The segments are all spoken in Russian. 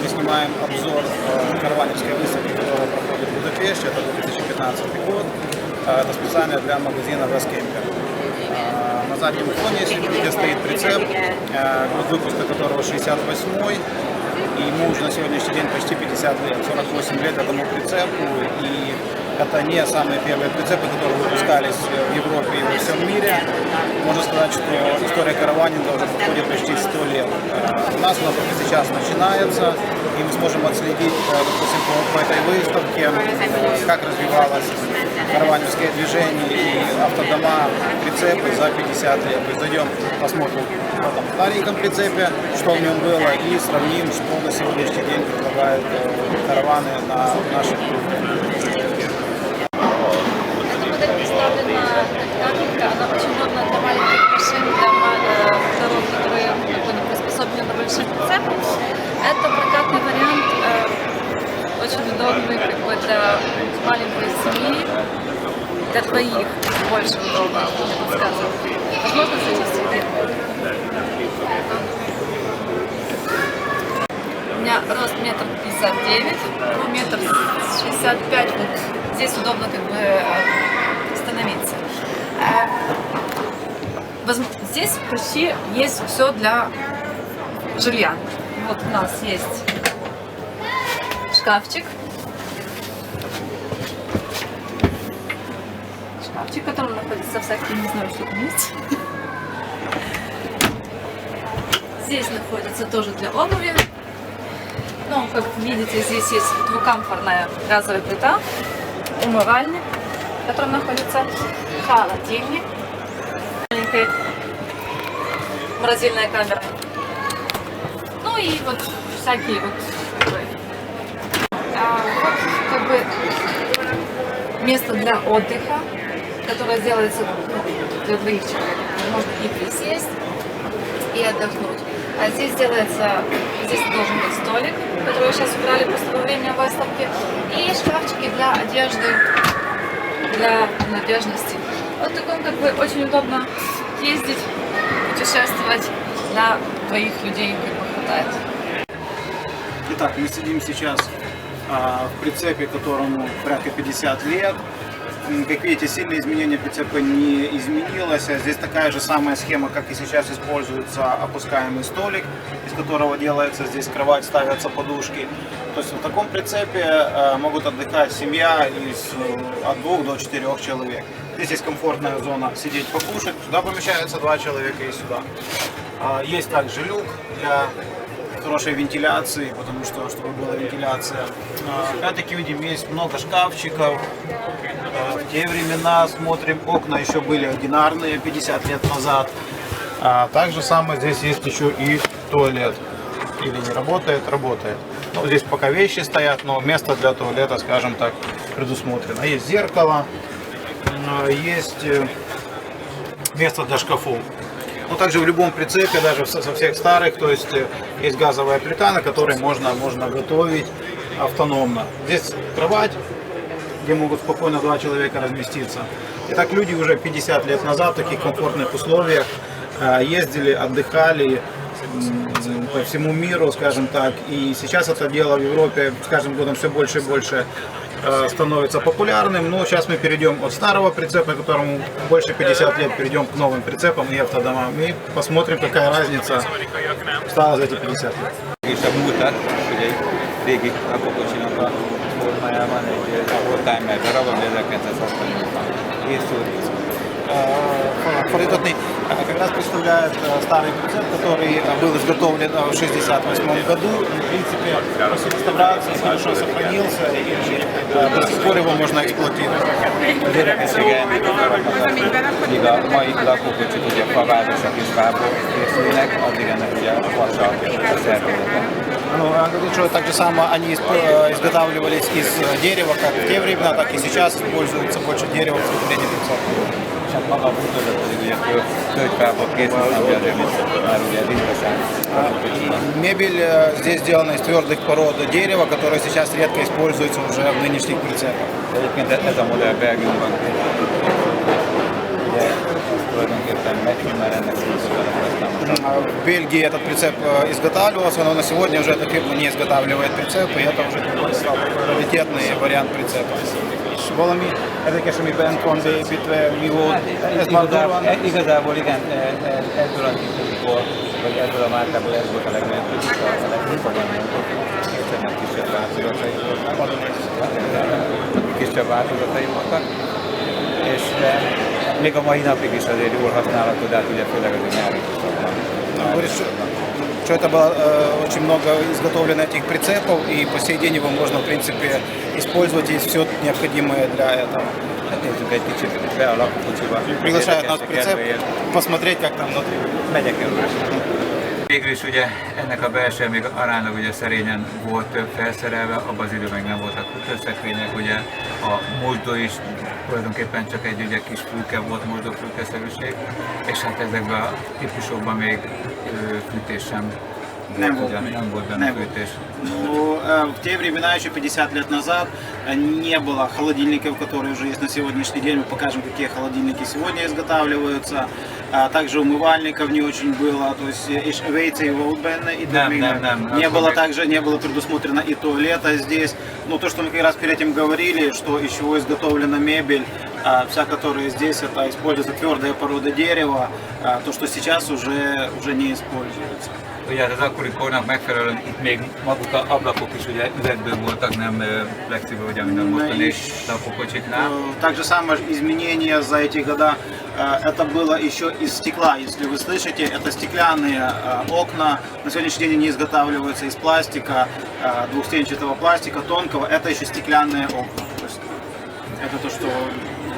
Мы снимаем обзор э, караванерской выставки, которая проходит в Будапеште. Это 2015 год. Э, Это специально для магазина Вескемпер. На заднем фоне, если видите, стоит прицеп, э, год выпуска которого 68 и ему уже на сегодняшний день почти 50 лет, 48 лет этому прицепу. И это не самые первые прицепы, которые выпускались в Европе и во всем мире. Можно сказать, что история караванинга уже проходит почти 100 лет. У нас она только сейчас начинается, и мы сможем отследить, э, допустим, по, по этой выставке, как развивалось караванерское движение и автодома, прицепы за 50 лет. То зайдем, посмотрим на этом стареньком прицепе, что в нем было, и сравним, что на сегодняшний день предлагают э, караваны на наших модель представлена техника, она очень удобна для маленьких машин, для ма- э, дорог, которые ну, как бы не приспособлены на больших прицепах. Это прокатный вариант, э, очень удобный как бы для маленькой семьи, для двоих больше удобно, я бы сказала. Возможно, завести У меня рост метр пятьдесят девять, ну, метр шестьдесят пять. Вот здесь удобно как бы э, становиться. Э, Здесь почти есть все для жилья. Вот у нас есть шкафчик. Шкафчик, в котором находится всякие, не знаю, что там есть. Здесь находится тоже для обуви. Ну, как видите, здесь есть двухкамфорная газовая плита, умывальник, в котором находится холодильник, маленькая морозильная камера. Ну и вот всякие вот, а, вот, как бы место для отдыха, которое делается ну, для двоих человек. Можно и присесть, и отдохнуть. А здесь делается, здесь должен быть столик, который сейчас убрали после во время выставки, и шкафчики для одежды, для надежности. Вот таком как бы очень удобно ездить, путешествовать, на двоих людей как бы хватает. Итак, мы сидим сейчас а, в прицепе, которому порядка 50 лет. Как видите, сильное изменение прицепа не изменилось. Здесь такая же самая схема, как и сейчас используется опускаемый столик, из которого делается здесь кровать, ставятся подушки. То есть в таком прицепе э, могут отдыхать семья из э, от двух до четырех человек. Здесь есть комфортная зона сидеть покушать. Сюда помещаются два человека и сюда. А, Есть также люк для хорошей вентиляции, потому что, чтобы была вентиляция. А, Опять-таки видим, есть много шкафчиков. А, В те времена, смотрим, окна еще были одинарные 50 лет назад. А также самое здесь есть еще и туалет. Или не работает, работает. Ну, здесь пока вещи стоят, но место для туалета, скажем так, предусмотрено. Есть зеркало, а, есть э, место для шкафов. Ну, также в любом прицепе, даже со всех старых, то есть э, есть газовая плита, на которой можно, можно готовить автономно. Здесь кровать, где могут спокойно два человека разместиться. Итак, люди уже 50 лет назад в таких комфортных условиях э, ездили, отдыхали по всему миру, скажем так. И сейчас это дело в Европе с каждым годом все больше и больше становится популярным. Но сейчас мы перейдем от старого прицепа, которому больше 50 лет, перейдем к новым прицепам и автодомам. И посмотрим, какая разница стала за эти 50 лет. És Э, фаритотный, как раз представляет э, старый бюджет, который э, был изготовлен в 1968 году. В принципе, после реставрации хорошо сохранился, и до сих пор его можно эксплуатировать. Ну, она говорит, что так же само они изготавливались из дерева, как в те времена, так и сейчас используется больше дерева в потребление 500 csak maga úgy hogy ugye könyvtából készült. Мебель э, здесь сделана из твердых пород дерева, которое сейчас редко используется уже в нынешних прицепах. Egyébként а В Бельгии этот прицеп э, изготавливался, но на сегодня уже эта фирма не изготавливает прицепы, и это уже раритетный вариант прицепа. valami érdekes, ami bent van beépítve, mi volt? Ez igazából, már igazából igen, e, e, ebből a típusból, vagy ebből a márkából ez volt a legmentőbb, a legmentőbb egyszerűen kisebb változatai voltak, kisebb változatai voltak, és e, még a mai napig is azért jól használható, de hát ugye főleg az a nyári Akkor is что, что это было э, очень много изготовлено этих прицепов, и по сей день его можно, в принципе, использовать, есть все необходимое для этого. Hát nézzük egy kicsit be a lakókocsiba. Приглашают нас в Érdekes a прицеп, kedvéért. посмотреть, как там внутри. Megyek el. Végül is ugye ennek a belső még aránylag ugye szerényen volt felszerelve, abban az időben még nem voltak kötőszekrények, ugye a mozdó is tulajdonképpen csak egy ugye kis fülke volt, mozdó fülkeszerűség, és hát ezekben a típusokban még fűtésem benne Nem volt. fűtés. Ну, э, в те времена, еще 50 лет назад, э, не было холодильников, которые уже есть на сегодняшний день. Мы покажем, какие холодильники сегодня изготавливаются. А также умывальников не очень было. То есть э, иш- вейцы и воутбенны и домины. Не было также, не было предусмотрено и туалета здесь. Но то, что мы как раз перед этим говорили, что из чего изготовлена мебель, а, вся, которая здесь, это используется твердая порода дерева, а, то, что сейчас уже, уже не используется. Ugye hát az akkori kornak megfelelően itt még maguk a ablakok is ugye üvegből voltak, nem ö, plexiből, ugye, mint a mostani lakókocsiknál. Э, Так же самое изменения за эти года, это было еще из стекла, если вы слышите, это стеклянные окна, на сегодняшний день они изготавливаются из пластика, двухстенчатого пластика, тонкого, это еще стеклянные окна. То есть это то, что...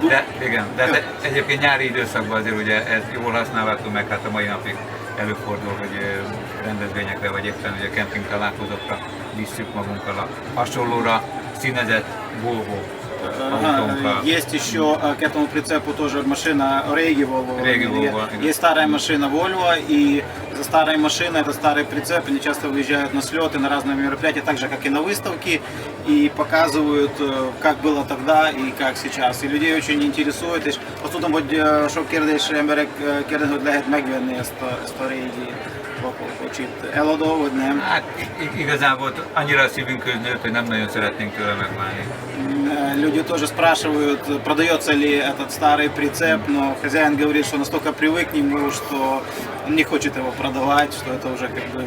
De, igen, de, de egyébként nyári időszakban azért ugye ez jól használható, meg hát a mai napig előfordul, hogy rendezvényekre vagy éppen ugye kemping találkozókra visszük magunkkal a hasonlóra színezett Volvo Ага. Есть еще к этому прицепу тоже машина Реги Volvo. Реги Volvo, Есть старая машина Volvo, и за старой машиной, это старый прицеп, они часто выезжают на слеты, на разные мероприятия, так же, как и на выставки, и показывают, э, как было тогда и как сейчас. И людей очень интересует, és azt tudom, hogy ö, sok kérdés emberek ö, kérdeznek, hogy lehet megvenni ezt a, ezt a régi lakókocsit. Eladó, vagy nem? Hát igazából annyira a szívünkhöz nőtt, hogy nem nagyon szeretnénk tőle megválni. Э, Люди тоже спрашивают, продается ли этот старый прицеп, но хозяин говорит, что настолько привык к нему, что он не хочет его продавать, что это уже как бы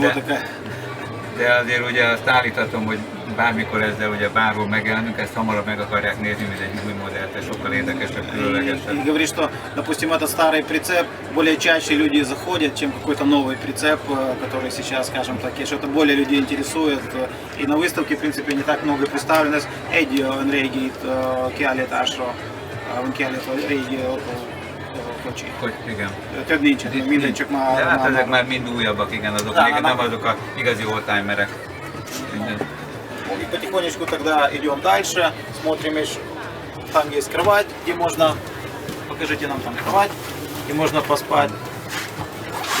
Да. такая... De azért ugye azt állíthatom, hogy bármikor ezzel ugye bárhol megjelenünk, ezt hamarabb meg akarják nézni, mint egy új modellt, és sokkal érdekesebb, И, különlegesebb. и говорит, что, допустим, этот старый прицеп, более чаще люди заходят, чем какой-то новый прицеп, э, который сейчас, скажем так, есть, что это более людей интересует. Э, И на выставке, в принципе, не так много представлено. Эдио, Энрегит, Киалит, Ашро, Киалит, Реги, Кочи. Hogy igen. Több nincs, mindegy, csak már... De hát már- ezek már mind újabbak, igen, azok Da, még na- nem azok a igazi oldtimerek. И потихонечку тогда идем дальше, смотрим, там есть кровать, где можно, покажите нам там кровать, где можно поспать.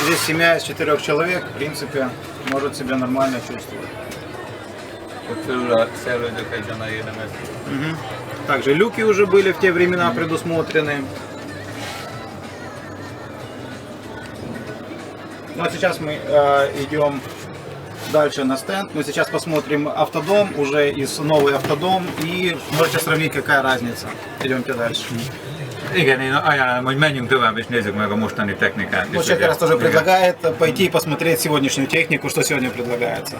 Здесь семья из четырех человек, в принципе, может себя нормально чувствовать. Érdemes. Также люки уже были в те времена предусмотрены. Ну а сейчас мы э, идем дальше на стенд. Мы сейчас посмотрим автодом, уже из новый автодом, и можете сравнить, какая разница. Идемте дальше. Igen, én ajánlom, hogy menjünk tovább és nézzük meg a mostani technikát. Вот раз тоже предлагает пойти и посмотреть сегодняшнюю технику, что сегодня предлагается.